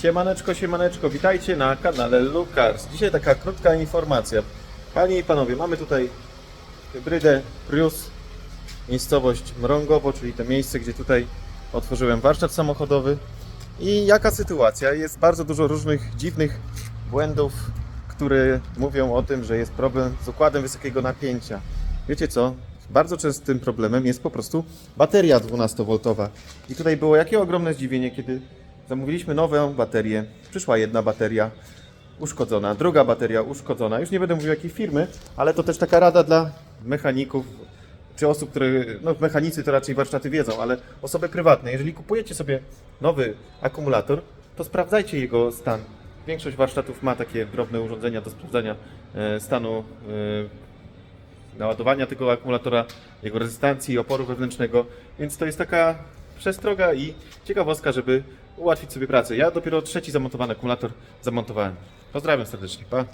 Siemaneczko, siemaneczko, witajcie na kanale Lukars. Dzisiaj taka krótka informacja. Panie i panowie, mamy tutaj hybrydę Prius, miejscowość Mrągowo, czyli to miejsce, gdzie tutaj otworzyłem warsztat samochodowy. I jaka sytuacja? Jest bardzo dużo różnych dziwnych błędów, które mówią o tym, że jest problem z układem wysokiego napięcia. Wiecie co? Bardzo częstym problemem jest po prostu bateria 12V. I tutaj było jakie ogromne zdziwienie, kiedy zamówiliśmy nową baterię. Przyszła jedna bateria uszkodzona, druga bateria uszkodzona. Już nie będę mówił jakiej firmy, ale to też taka rada dla mechaników, czy osób, które, no mechanicy to raczej warsztaty wiedzą, ale osoby prywatne, jeżeli kupujecie sobie nowy akumulator, to sprawdzajcie jego stan. Większość warsztatów ma takie drobne urządzenia do sprawdzania e, stanu e, naładowania tego akumulatora, jego rezystancji i oporu wewnętrznego, więc to jest taka przestroga i ciekawostka, żeby ułatwić sobie pracę. Ja dopiero trzeci zamontowany akumulator zamontowałem. Pozdrawiam serdecznie, pa!